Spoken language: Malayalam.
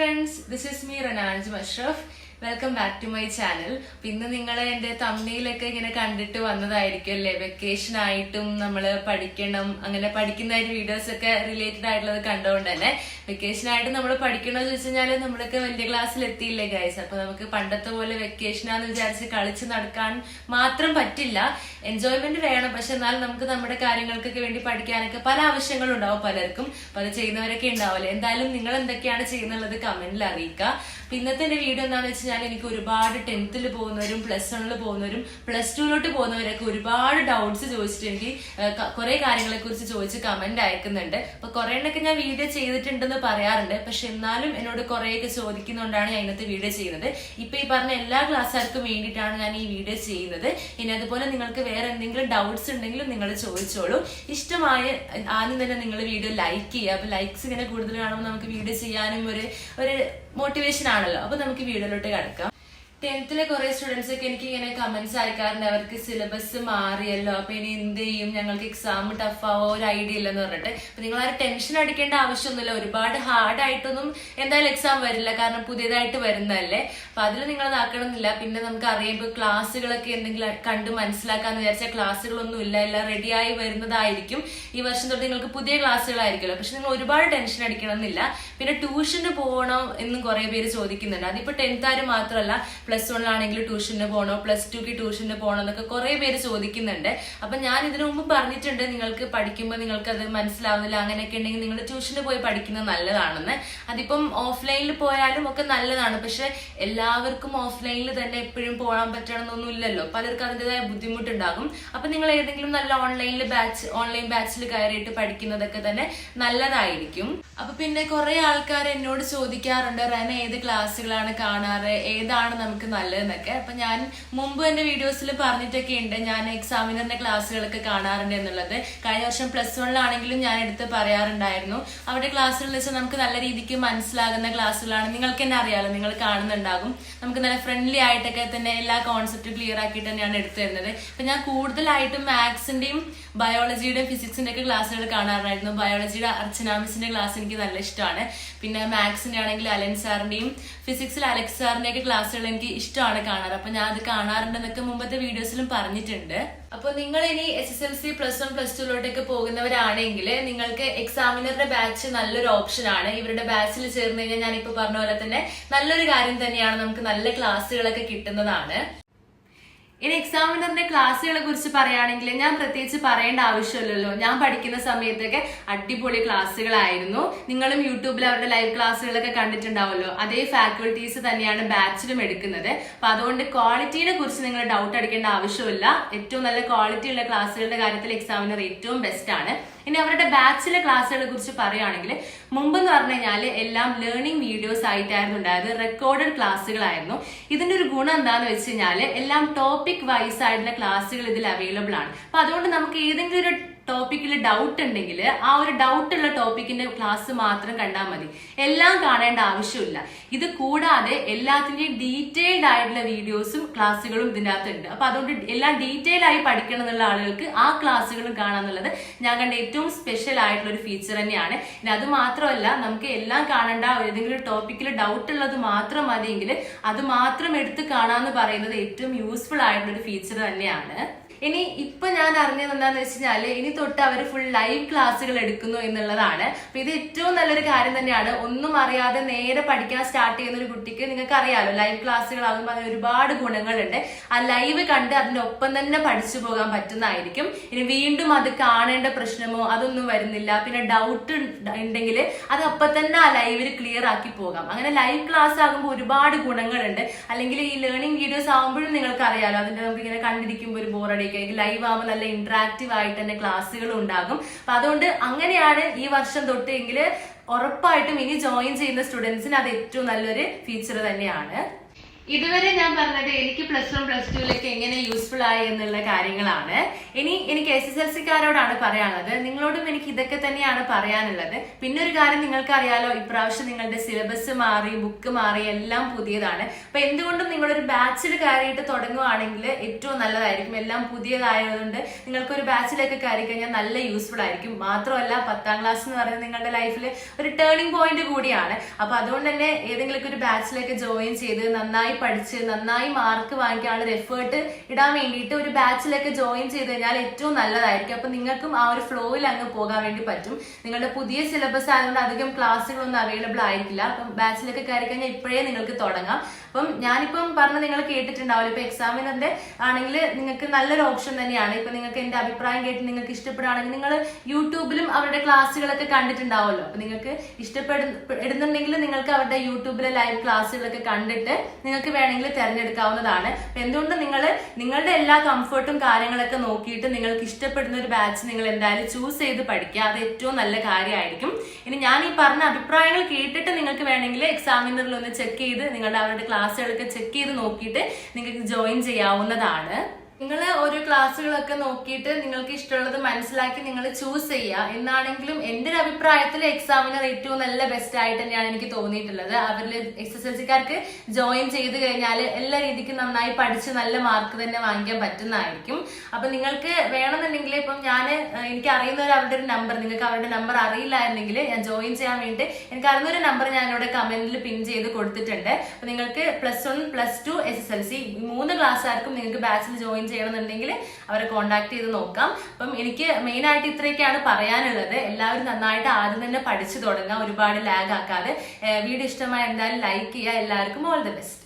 friends, this is me Rananj Mashraf welcome back to my channel പിന്നെ നിങ്ങൾ എന്റെ തമ്മിയിലൊക്കെ ഇങ്ങനെ കണ്ടിട്ട് വന്നതായിരിക്കും അല്ലേ? വെക്കേഷൻ ആയിട്ടും നമ്മൾ പഠിക്കണം അങ്ങനെ പഠിക്കുന്ന വീഡിയോസ് ഒക്കെ റിലേറ്റഡ് ആയിട്ടുള്ളത് കണ്ടുകൊണ്ട് തന്നെ. വെക്കേഷൻ ആയിട്ട് നമ്മൾ പഠിക്കണമെന്ന് വെച്ച് കഴിഞ്ഞാൽ നമ്മളൊക്കെ വലിയ ക്ലാസ്സിൽ എത്തിയില്ലേ ഗൈസ് അപ്പൊ നമുക്ക് പണ്ടത്തെ പോലെ വെക്കേഷൻ വെക്കേഷനാന്ന് വിചാരിച്ച് കളിച്ച് നടക്കാൻ മാത്രം പറ്റില്ല. എൻജോയ്മെന്റ് വേണം പക്ഷെ എന്നാൽ നമുക്ക് നമ്മുടെ കാര്യങ്ങൾക്കൊക്കെ വേണ്ടി പഠിക്കാനൊക്കെ പല ആവശ്യങ്ങളും ഉണ്ടാവും പലർക്കും പല ചെയ്യുന്നവരൊക്കെ ഉണ്ടാവില്ല എന്തായാലും നിങ്ങൾ എന്തൊക്കെയാണ് ചെയ്യുന്നുള്ളത് കമന്റിൽ അറിയിക്കുക. ഇന്നത്തെ വീഡിയോ എന്താണെന്ന് വെച്ച് കഴിഞ്ഞാൽ എനിക്ക് ഒരുപാട് ടെൻത്തിൽ പോകുന്നവരും പ്ലസ് വണ്ണിൽ പോകുന്നവരും പ്ലസ് ടുവിലോട്ട് പോകുന്നവരൊക്കെ ഒരുപാട് ഡൗട്ട്സ് ചോദിച്ചിട്ട് എനിക്ക് കുറെ കാര്യങ്ങളെ കുറിച്ച് ചോദിച്ച് കമന്റ് അയക്കുന്നുണ്ട്. അപ്പൊ കുറെ എണ്ണൊക്കെ ഞാൻ വീഡിയോ ചെയ്തിട്ടുണ്ടെന്ന് പറയാറുണ്ട്. പക്ഷെ എന്നാലും എന്നോട് കുറേയൊക്കെ ചോദിക്കുന്നതുകൊണ്ടാണ് ഞാൻ ഇന്നത്തെ വീഡിയോ ചെയ്യുന്നത്. ഇപ്പൊ ഈ പറഞ്ഞ എല്ലാ ക്ലാസ്സുകാർക്കും വേണ്ടിയിട്ടാണ് ഞാൻ ഈ വീഡിയോ ചെയ്യുന്നത്. ഇനി അതുപോലെ നിങ്ങൾക്ക് വേറെ എന്തെങ്കിലും ഡൗട്ട്സ് ഉണ്ടെങ്കിലും നിങ്ങൾ ചോദിച്ചോളൂ. ഇഷ്ടമായ ആദ്യം തന്നെ നിങ്ങൾ വീഡിയോ ലൈക്ക് ചെയ്യുക. അപ്പൊ ലൈക്സ് ഇങ്ങനെ കൂടുതൽ കാണുമ്പോൾ നമുക്ക് വീഡിയോ ചെയ്യാനും ഒരു ഒരു മോട്ടിവേഷൻ ആണല്ലോ. അപ്പൊ നമുക്ക് വീഡിയോയിലോട്ട് കിടക്കാം. ടെൻത്തിലെ കുറെ സ്റ്റുഡൻസ് ഒക്കെ എനിക്ക് ഇങ്ങനെ കമന്റ്സ് അയക്കാറുണ്ട്. അവർക്ക് സിലബസ് മാറിയല്ലോ. അപ്പൊ ഇനി എന്ത് ചെയ്യും? ഞങ്ങൾക്ക് എക്സാം ടഫ് ആവോ? ഒരു ഐഡിയ ഇല്ലെന്ന് പറഞ്ഞിട്ട്. അപ്പൊ നിങ്ങൾ ആരും ടെൻഷൻ അടിക്കേണ്ട ആവശ്യമൊന്നുമില്ല. ഒരുപാട് ഹാർഡ് ആയിട്ടൊന്നും എന്തായാലും എക്സാം വരില്ല. കാരണം പുതിയതായിട്ട് വരുന്നതല്ലേ. അപ്പൊ അതിൽ നിങ്ങൾ ഇതാക്കണമെന്നില്ല. പിന്നെ നമുക്ക് അറിയാം. ഇപ്പൊ ക്ലാസ്സുകളൊക്കെ എന്തെങ്കിലും കണ്ട് മനസ്സിലാക്കാന്ന് വിചാരിച്ചാൽ ക്ലാസ്സുകളൊന്നും ഇല്ല. എല്ലാം റെഡിയായി വരുന്നതായിരിക്കും. ഈ വർഷം തൊട്ട് നിങ്ങൾക്ക് പുതിയ ക്ലാസ്സുകളായിരിക്കുമല്ലോ പക്ഷെ നിങ്ങൾ ഒരുപാട് ടെൻഷൻ അടിക്കണമെന്നില്ല. പിന്നെ ട്യൂഷന് പോകണം എന്നും കുറെ പേര് ചോദിക്കുന്നുണ്ട്. അതിപ്പോ ടെൻത്താര് മാത്രമല്ല പ്ലസ് വണ്ണിലാണെങ്കിൽ ട്യൂഷന് പോകണോ പ്ലസ് ടുക്ക് ട്യൂഷന് പോകണോ എന്നൊക്കെ കുറെ പേര് ചോദിക്കുന്നുണ്ട്. അപ്പൊ ഞാൻ ഇതിനു മുമ്പ് പറഞ്ഞിട്ടുണ്ട് നിങ്ങൾക്ക് പഠിക്കുമ്പോൾ നിങ്ങൾക്ക് അത് മനസ്സിലാവുന്നില്ല അങ്ങനെയൊക്കെ ഉണ്ടെങ്കിൽ നിങ്ങൾ ട്യൂഷന് പോയി പഠിക്കുന്നത് നല്ലതാണെന്ന്. അതിപ്പം ഓഫ്ലൈനിൽ പോയാലും ഒക്കെ നല്ലതാണ്. പക്ഷെ എല്ലാവർക്കും ഓഫ്ലൈനിൽ തന്നെ എപ്പോഴും പോകാൻ പറ്റണമെന്നൊന്നും ഇല്ലല്ലോ. പലർക്കും അതിന്റെതായ ബുദ്ധിമുട്ടുണ്ടാകും. അപ്പൊ നിങ്ങൾ ഏതെങ്കിലും നല്ല ഓൺലൈനിൽ ബാച്ച് ഓൺലൈൻ ബാച്ചിൽ കയറിയിട്ട് പഠിക്കുന്നതൊക്കെ തന്നെ നല്ലതായിരിക്കും. അപ്പൊ പിന്നെ കുറെ ആൾക്കാർ എന്നോട് ചോദിക്കാറുണ്ട് റന ഏത് ക്ലാസ്സുകളാണ് കാണാറ്? ഏതാണ് നമുക്ക് നല്ലതെന്നൊക്കെ. അപ്പൊ ഞാൻ മുമ്പ് എന്റെ വീഡിയോസിൽ പറഞ്ഞിട്ടൊക്കെ ഉണ്ട് ഞാൻ എക്സാമിനറിന്റെ ക്ലാസ്സുകളൊക്കെ കാണാറുണ്ട് എന്നുള്ളത്. കഴിഞ്ഞ വർഷം പ്ലസ് വണ്ണിലാണെങ്കിലും ഞാൻ എടുത്ത് പറയാറുണ്ടായിരുന്നു. അവരുടെ ക്ലാസ്സുകൾ വെച്ചാൽ നമുക്ക് നല്ല രീതിക്ക് മനസ്സിലാകുന്ന ക്ലാസ്സുകളാണ് നിങ്ങൾക്ക് തന്നെ അറിയാലോ നിങ്ങൾ കാണുന്നുണ്ടാകും. നമുക്ക് നല്ല ഫ്രണ്ട്ലി ആയിട്ടൊക്കെ തന്നെ എല്ലാ കോൺസെപ്റ്റും ക്ലിയർ ആക്കിയിട്ട് തന്നെയാണ് എടുത്തു തരുന്നത്. അപ്പൊ ഞാൻ കൂടുതലായിട്ടും മാത്സിന്റെയും ബയോളജിയുടെയും ഫിസിക്സിന്റെ ഒക്കെ ക്ലാസ്സുകൾ കാണാറുണ്ടായിരുന്നു. ബയോളജിയുടെ അർച്ചന മിസിന്റെ ക്ലാസ് എനിക്ക് നല്ല ഇഷ്ടമാണ്. പിന്നെ മാത്സിന്റെ ആണെങ്കിൽ അലൻ സാറിന്റെയും ഫിസിക്സിൽ അലക്സ് സാറിന്റെ ഒക്കെ ക്ലാസ്സുകൾ എനിക്ക് ഇഷ്ടമാണ് കാണാറ്. അപ്പൊ ഞാൻ അത് കാണാറുണ്ടെന്നൊക്കെ മുമ്പത്തെ വീഡിയോസിലും പറഞ്ഞിട്ടുണ്ട്. അപ്പൊ നിങ്ങൾ ഇനി S S L C plus one plus ടുലോട്ടൊക്കെ പോകുന്നവരാണെങ്കിൽ നിങ്ങൾക്ക് എക്സാമിനറിന്റെ ബാച്ച് നല്ലൊരു ഓപ്ഷൻ ആണ്. ഇവരുടെ ബാച്ചിൽ ചേർന്ന് കഴിഞ്ഞാൽ ഞാനിപ്പോ പറഞ്ഞ പോലെ തന്നെ നല്ലൊരു കാര്യം തന്നെയാണ്. നമുക്ക് നല്ല ക്ലാസ്സുകളൊക്കെ കിട്ടുന്നതാണ്. ഇനി എക്സാമിനറിന്റെ ക്ലാസ്സുകളെ കുറിച്ച് പറയുകയാണെങ്കിൽ ഞാൻ പ്രത്യേകിച്ച് പറയേണ്ട ആവശ്യമില്ലല്ലോ. ഞാൻ പഠിക്കുന്ന സമയത്തൊക്കെ അടിപൊളി ക്ലാസ്സുകളായിരുന്നു നിങ്ങളും യൂട്യൂബിൽ അവരുടെ ലൈവ് ക്ലാസ്സുകളൊക്കെ കണ്ടിട്ടുണ്ടാവുമല്ലോ. അതേ ഫാക്കൽറ്റീസ് തന്നെയാണ് ബാച്ചിലും എടുക്കുന്നത്. അപ്പൊ അതുകൊണ്ട് ക്വാളിറ്റിനെ കുറിച്ച് നിങ്ങൾ ഡൗട്ട് അടിക്കേണ്ട ആവശ്യമില്ല. ഏറ്റവും നല്ല ക്വാളിറ്റിയുള്ള ക്ലാസ്സുകളുടെ കാര്യത്തിൽ എക്സാമിനർ ഏറ്റവും ബെസ്റ്റ് ആണ്. ഇനി അവരുടെ ബാച്ചിലെ ക്ലാസ്സുകളെ കുറിച്ച് പറയുകയാണെങ്കിൽ മുമ്പ് എന്ന് പറഞ്ഞു കഴിഞ്ഞാൽ എല്ലാം ലേണിംഗ് വീഡിയോസ് ആയിട്ടായിരുന്നു ഉണ്ടായത് റെക്കോർഡഡ് ക്ലാസ്സുകളായിരുന്നു ഇതിന്റെ ഒരു ഗുണം എന്താന്ന് വെച്ച് കഴിഞ്ഞാൽ എല്ലാം ടോപ്പിക് വൈസ് ആയിട്ടുള്ള ക്ലാസ്സുകൾ ഇതിൽ അവൈലബിൾ ആണ്. അപ്പൊ അതുകൊണ്ട് നമുക്ക് ഏതെങ്കിലും ഒരു ടോപ്പിക്കിൽ ഡൗട്ട് ഉണ്ടെങ്കിൽ ആ ഒരു ഡൗട്ട് ഉള്ള ടോപ്പിക്കിന്റെ ക്ലാസ് മാത്രം കണ്ടാൽ മതി. എല്ലാം കാണേണ്ട ആവശ്യമില്ല. ഇത് കൂടാതെ എല്ലാത്തിന്റെയും ഡീറ്റെയിൽഡ് ആയിട്ടുള്ള വീഡിയോസും ക്ലാസ്സുകളും ഇതിന്റെ അകത്തുണ്ട് അപ്പൊ അതുകൊണ്ട് എല്ലാം ഡീറ്റെയിൽ ആയി പഠിക്കണം എന്നുള്ള ആളുകൾക്ക് ആ ക്ലാസ്സുകളും കാണാന്നുള്ളത് ഞാൻ കണ്ട ഏറ്റവും സ്പെഷ്യൽ ആയിട്ടുള്ള ഒരു ഫീച്ചർ തന്നെയാണ്. പിന്നെ അത് മാത്രമല്ല നമുക്ക് എല്ലാം കാണേണ്ട ഏതെങ്കിലും ടോപ്പിക്കിൽ ഡൗട്ട് ഉള്ളത് മാത്രം മതിയെങ്കിൽ അത് മാത്രം എടുത്ത് കാണാന്ന് പറയുന്നത് ഏറ്റവും യൂസ്ഫുൾ ആയിട്ടുള്ള ഒരു ഫീച്ചർ തന്നെയാണ്. ഇനി ഇപ്പൊ ഞാൻ അറിഞ്ഞത് എന്താന്ന് വെച്ച് കഴിഞ്ഞാൽ ഇനി തൊട്ട് അവർ ഫുൾ ലൈവ് ക്ലാസ്സുകൾ എടുക്കുന്നു എന്നുള്ളതാണ്. അപ്പൊ ഇത് ഏറ്റവും നല്ലൊരു കാര്യം തന്നെയാണ്. ഒന്നും അറിയാതെ നേരെ പഠിക്കാൻ സ്റ്റാർട്ട് ചെയ്യുന്ന ഒരു കുട്ടിക്ക് നിങ്ങൾക്ക് അറിയാലോ ലൈവ് ക്ലാസ്സുകളാകുമ്പോൾ അതിന് ഒരുപാട് ഗുണങ്ങളുണ്ട്. ആ ലൈവ് കണ്ട് അതിന്റെ ഒപ്പം തന്നെ പഠിച്ചു പോകാൻ പറ്റുന്നതായിരിക്കും. ഇനി വീണ്ടും അത് കാണേണ്ട പ്രശ്നമോ അതൊന്നും വരുന്നില്ല. പിന്നെ ഡൗട്ട് ഉണ്ടെങ്കിൽ അത് അപ്പൊ തന്നെ ആ ലൈവിൽ ക്ലിയർ ആക്കി പോകാം. അങ്ങനെ ലൈവ് ക്ലാസ് ആകുമ്പോൾ ഒരുപാട് ഗുണങ്ങളുണ്ട്. അല്ലെങ്കിൽ ഈ ലേണിംഗ് വീഡിയോസ് ആകുമ്പോഴും നിങ്ങൾക്ക് അറിയാലോ അതിന്റെ നമുക്ക് ഇങ്ങനെ കണ്ടിരിക്കുമ്പോൾ ഒരു ബോറടി ആയിരിക്കും ലൈവ് ആകുമ്പോൾ നല്ല ഇന്ററാക്റ്റീവ് ആയിട്ട് തന്നെ ക്ലാസ്സുകൾ ഉണ്ടാകും. അപ്പൊ അതുകൊണ്ട് അങ്ങനെയാണ് ഈ വർഷം തൊട്ടെങ്കിൽ ഉറപ്പായിട്ടും ഇനി ജോയിൻ ചെയ്യുന്ന സ്റ്റുഡൻസിന് അത് ഏറ്റവും നല്ലൊരു ഫീച്ചർ തന്നെയാണ്. ഇതുവരെ ഞാൻ പറഞ്ഞത് എനിക്ക് പ്ലസ് വൺ പ്ലസ് ടുവിലേക്ക് എങ്ങനെ യൂസ്ഫുൾ ആയി എന്നുള്ള കാര്യങ്ങളാണ്. ഇനി എനിക്ക് എസ് എസ് എൽ സിക്കാരോടാണ് പറയാനുള്ളത്. നിങ്ങളോടും എനിക്ക് ഇതൊക്കെ തന്നെയാണ് പറയാനുള്ളത്. പിന്നെ ഒരു കാര്യം നിങ്ങൾക്ക് അറിയാലോ ഇപ്രാവശ്യം നിങ്ങളുടെ സിലബസ് മാറി ബുക്ക് മാറി എല്ലാം പുതിയതാണ്. അപ്പൊ എന്തുകൊണ്ടും നിങ്ങളൊരു ബാച്ചിൽ കയറിയിട്ട് തുടങ്ങുവാണെങ്കിൽ ഏറ്റവും നല്ലതായിരിക്കും. എല്ലാം പുതിയതായതുകൊണ്ട് നിങ്ങൾക്ക് ഒരു ബാച്ചിലൊക്കെ കയറി കഴിഞ്ഞാൽ നല്ല യൂസ്ഫുൾ ആയിരിക്കും. മാത്രമല്ല പത്താം ക്ലാസ് എന്ന് പറയുന്നത് നിങ്ങളുടെ ലൈഫിൽ ഒരു ടേണിംഗ് പോയിന്റ് കൂടിയാണ്. അപ്പൊ അതുകൊണ്ട് തന്നെ ഏതെങ്കിലും ഒരു ബാച്ചിലൊക്കെ ജോയിൻ ചെയ്ത് നന്നായി പഠിച്ച് നന്നായി മാർക്ക് വാങ്ങിക്കാനുള്ള ഒരു എഫേർട്ട് ഇടാൻ വേണ്ടിയിട്ട് ഒരു ബാച്ചിലൊക്കെ ജോയിൻ ചെയ്ത് കഴിഞ്ഞാൽ ഏറ്റവും നല്ലതായിരിക്കും. അപ്പൊ നിങ്ങൾക്കും ആ ഒരു ഫ്ലോയിൽ അങ്ങ് പോകാൻ വേണ്ടി പറ്റും. നിങ്ങളുടെ പുതിയ സിലബസ് ആയതുകൊണ്ട് അധികം ക്ലാസ്സുകളൊന്നും അവൈലബിൾ ആയിരിക്കില്ല. അപ്പം ബാച്ചിലൊക്കെ കയറി കഴിഞ്ഞാൽ ഇപ്പോഴേ നിങ്ങൾക്ക് തുടങ്ങാം. അപ്പം ഞാനിപ്പം പറഞ്ഞ നിങ്ങൾ കേട്ടിട്ടുണ്ടാവില്ല? ഇപ്പൊ എക്സാമിനറിന്റെ ആണെങ്കിൽ നിങ്ങൾക്ക് നല്ലൊരു ഓപ്ഷൻ തന്നെയാണ്. ഇപ്പൊ നിങ്ങൾക്ക് എന്റെ അഭിപ്രായം കേട്ട് നിങ്ങൾക്ക് ഇഷ്ടപ്പെടുകയാണെങ്കിൽ നിങ്ങൾ യൂട്യൂബിലും അവരുടെ ക്ലാസ്സുകളൊക്കെ കണ്ടിട്ടുണ്ടാവുമല്ലോ. അപ്പൊ നിങ്ങൾക്ക് ഇഷ്ടപ്പെടുന്നുണ്ടെങ്കിൽ നിങ്ങൾക്ക് അവരുടെ യൂട്യൂബിലെ ലൈവ് ക്ലാസ്സുകളൊക്കെ കണ്ടിട്ട് നിങ്ങൾക്ക് വേണമെങ്കിൽ തിരഞ്ഞെടുക്കാവുന്നതാണ്. എന്തുകൊണ്ട് നിങ്ങൾ നിങ്ങളുടെ എല്ലാ കംഫർട്ടും കാര്യങ്ങളൊക്കെ നോക്കിയിട്ട് നിങ്ങൾക്ക് ഇഷ്ടപ്പെടുന്ന ഒരു ബാച്ച് നിങ്ങൾ എന്തായാലും ചൂസ് ചെയ്ത് പഠിക്കുക. അത് ഏറ്റവും നല്ല കാര്യമായിരിക്കും. ഇനി ഞാൻ ഈ പറഞ്ഞ അഭിപ്രായങ്ങൾ കേട്ടിട്ട് നിങ്ങൾക്ക് വേണമെങ്കിൽ എക്സാമിനറിൽ ഒന്ന് ചെക്ക് ചെയ്ത് നിങ്ങളുടെ അവരുടെ ക്ലാസ്സുകളൊക്കെ ചെക്ക് ചെയ്ത് നോക്കിയിട്ട് നിങ്ങൾക്ക് ജോയിൻ ചെയ്യാവുന്നതാണ്. നിങ്ങൾ ഓരോ ക്ലാസ്സുകളൊക്കെ നോക്കിയിട്ട് നിങ്ങൾക്ക് ഇഷ്ടമുള്ളത് മനസ്സിലാക്കി നിങ്ങൾ ചൂസ് ചെയ്യുക. എന്നാണെങ്കിലും എന്റെ ഒരു അഭിപ്രായത്തിൽ എക്സാമിനർ ഏറ്റവും നല്ല ബെസ്റ്റ് ആയിട്ട് തന്നെയാണ് എനിക്ക് തോന്നിയിട്ടുള്ളത്. അവരിൽ എസ് എസ് എൽ സിക്കാർക്ക് ജോയിൻ ചെയ്ത് കഴിഞ്ഞാൽ എല്ലാ രീതിക്കും നന്നായി പഠിച്ച് നല്ല മാർക്ക് തന്നെ വാങ്ങിക്കാൻ പറ്റുന്നതായിരിക്കും. അപ്പൊ നിങ്ങൾക്ക് വേണമെന്നുണ്ടെങ്കിൽ ഇപ്പം ഞാൻ എനിക്ക് അറിയുന്നവർ അവരുടെ ഒരു നമ്പർ നിങ്ങൾക്ക് അവരുടെ നമ്പർ അറിയില്ലായിരുന്നെങ്കിൽ ഞാൻ ജോയിൻ ചെയ്യാൻ വേണ്ടി എനിക്ക് അറിയുന്ന ഒരു നമ്പർ ഞാൻ ഇവിടെ കമന്റിൽ പിൻ ചെയ്ത് കൊടുത്തിട്ടുണ്ട്. അപ്പൊ നിങ്ങൾക്ക് plus one plus two S S L C മൂന്ന് ക്ലാസ്സുകാർക്കും നിങ്ങൾക്ക് ബാച്ചിൽ ജോയിൻ ചെയ്യണമെന്നുണ്ടെങ്കിൽ അവരെ കോൺടാക്ട് ചെയ്ത് നോക്കാം. അപ്പം എനിക്ക് മെയിൻ ആയിട്ട് ഇത്രയൊക്കെയാണ് പറയാനുള്ളത്. എല്ലാവരും നന്നായിട്ട് ആദ്യം തന്നെ പഠിച്ചു തുടങ്ങാം. ഒരുപാട് ലാഗ് ആക്കാതെ. വീഡിയോ ഇഷ്ടമായ എന്തായാലും ലൈക്ക് ചെയ്യുക. എല്ലാവർക്കും ഓൾ ദി ബെസ്റ്റ്